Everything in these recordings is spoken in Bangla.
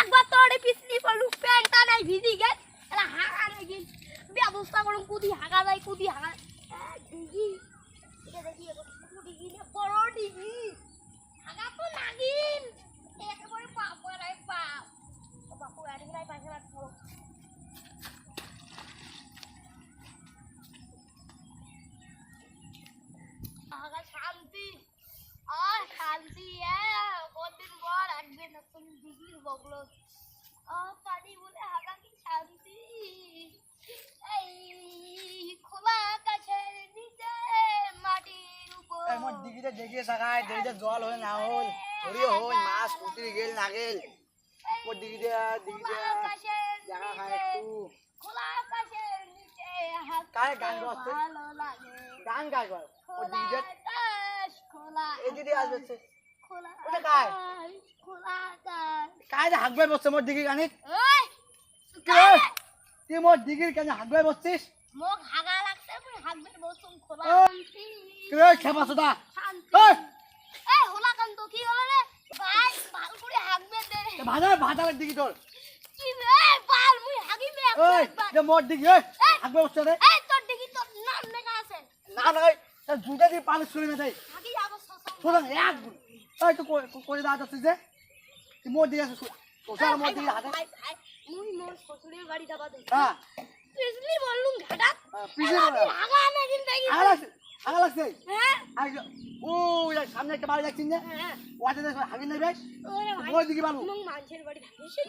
একবার তো আরে পিছলি করলু প্যান্টটা নাই ভিজি গেল হাগা লাগিল। ব্যবস্থা করুন, কুদি হাগা যায়, কুদি হাগা ডিগি। এটা দেখি ডিগি হাগা তো লাগিল একেবারে পাপ করাই পাপ ও বাপু আড়ি নাই পাশে রাখব আগা শান্তি আর শান্তি কদিন পর একদিন নতুন ডিগ্রির বগলো বলে হাগা কি শান্তি। এই খোলা আকাশের নিচে মাটির উপর। এই মোর দিঘিতে দেখিয়ে থাকায় দেখিতে জল হয়ে না হল হরিও হই মাছ কুতরি গেল না গেল। দিঘিতে দিঘিতে খোলা দেখা খায় একটু। খোলা আকাশের নিচে কার গান গাচ্ছে? গান গাই কর মোর খোলা খোলা এই দিদি আসবে খোলা ওটা কায় যে হাগবে বসছে মোর দিঘি গানিত ওই কে তুই মোর দিঘির কেন হাগবে বসছিস? মোক হাগা লাগছে মুই হাগবের বসুন খোলা। কে খেপা সুদা? এই হোলা কান্ত কি হলো রে? ভাই ভালো করে হাগবে দে ভাজা ভাজার দিঘি তোর। কি রে বাল মুই হাগিবে একবার যে মোর দিঘি ওই হাগবে বসছে রে। এই তোর দেখি তোর নাম লেখা আছে। না না তার জুতা দিয়ে পালিশ করে মেটাই হাগি যাব এক তো করে আসছিস যে? তুই মোর দিয়ে তোষার মোর দিয়ে হাতে মুই মোর শ্বশুরের বাড়ি যাবা দে হ্যাঁ। পিছলি বললুম ঘাটা হ্যাঁ, আগা বলো। হাগা না কিন্তু আগা লাগছে হ্যাঁ? আগে ও সামনে একটা বাড়ি যাচ্ছিস না? হ্যাঁ ওয়াতে দেখ হাগিন নেবে ওরে ওই দিকে বাবু? মানুষের বাড়ি সে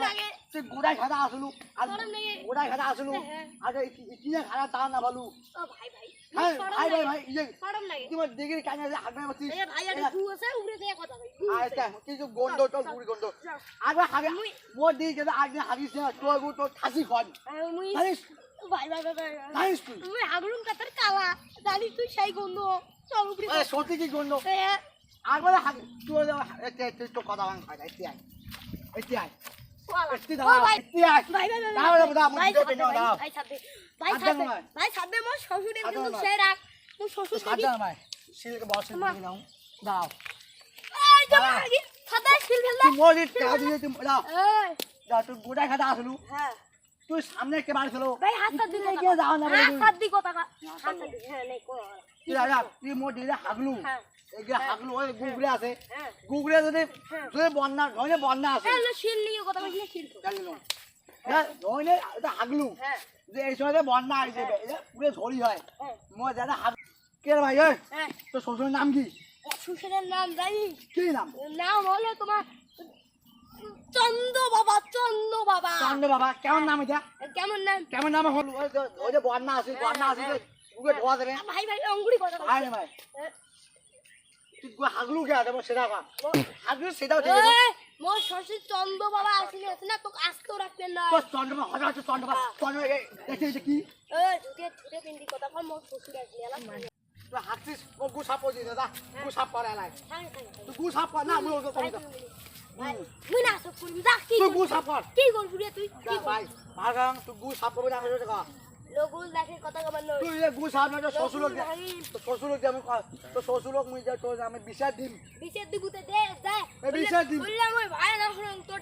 লাগে। তুই গোড়ায় খাদা আসলু আর গোড়ায় খাদা আসলু হ্যাঁ। কিনে খাদা তা না বলু। ও ভাই ভাই হ্যাঁ ভাই ভাই ভাই ইয়ে। গরম লাগে। তুই মোর দিকে কানে হাগবে বসছিস ভাই আরে গু আছে উড়ে দিয়ে কথা ভাই আচ্ছা কিছু গন্ধ তোর গুড়ি গন্ধ। যাও। হাগে মোর দিকে আগে হাগিস না তোর গু খাসি খন আর ভাই ভাই ভাই ভাই ভাই। তুই মুই কাতার কালা। জানিস তুই সেই গন্ধ সত্যি কি হাগি তুই এতে তো কথা ভাঙ খাই এতে আয়। এতে আয়। হাত দাও হাত সাদা শিল ফেললে। মোর কাজ দিয়ে তুই দাও। দাও তুই গোড়ায় খাদা আসলু। হ্যাঁ। তুই সামনে কে বাড়ি ছিল ভাই, হাত হাত দিয়ে এগিয়ে যাও না হ্যাঁ, হাত দিয়ে কথা কা- হাত হাত হ্যাঁ, নেই, কো। তুই দাদা তুই মোর দিকে হাগলু। হ্যাঁ, এগিয়ে হাগলু ওই গুগলে আছে। হ্যাঁ। গুগলে যদি যদি বন্যা নইলে বন্যা আছে এই লো, শিল নিয়ে কথা বলছিলে, শিল তো। জানি না হ্যাঁ নইলে এটা হাগলু। হ্যাঁ, যে এই সময় যে বন্যা আসবে এটা পুরো ঝড়ি হয়। হ্যাঁ, মোর দাদা হাগ কে ভাই ওই হ্যাঁ। তোর শ্বশুরের নাম কি? শ্বশুরের নাম জানি কি নাম? নাম হলো তোমার চন্দ্র বাবা চন্দ্র বাবা চন্দ্র বাবা কেমন নাম এটা? কেমন নাম? কেমন নাম হল? ওই যে- বন্যা আছে বন্যা আছে যে গুগে ধোয়া দেবে ভাই ভাই অঙ্গুরি কথা বলছে। ভাই ভাই। হ্যাঁ। তুই গু- হাগলু কে? আছে সেটা কর হাগলু আছে এই, মোর শ্বশুর চন্দ্র বাবা আসলে আছে না তোকে আসতেও রাখবেন না তোর চন্দ্র বাবা হাজার হচ্ছে চন্দ্র বাবা চন্দ্র এই দেখে এটা কি? এই ঝুটে ঝুটে পিন্ডি কথা কর মোর শ্বশুর আসলে এলা তুই হাঁটছিস ও গু সাপ পড়ছি দাদা। গু সাপ পড়ে হ্যাঁ হ্যাঁ তুই গু সাপ না করি ভাই, মুই না সব করবি যা কি তুই গু? কি করবি রে তুই? কি ভাই ভাগাং তুই গু সাপ করবি না আমি কর। লোগুল দেখে কথা কবার নয় তুই গু সাপ না শ্বশুর লোক ভাই। শ্বশুর লোক আমি তোর শ্বশুর লোক মুই যে তোর আমি বিচার দিম বিশের দিবুতে দে দে। এই বিশের দিবু। বললাম ভাই না শুনুন তোর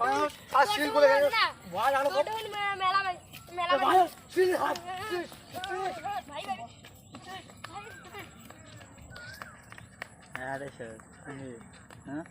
আর সিল করে গেছে। ভয় লাগল মেলা মেলা মেলা ভাই সিল হাত ভাই ভাই আরে স্যার হ্যাঁ।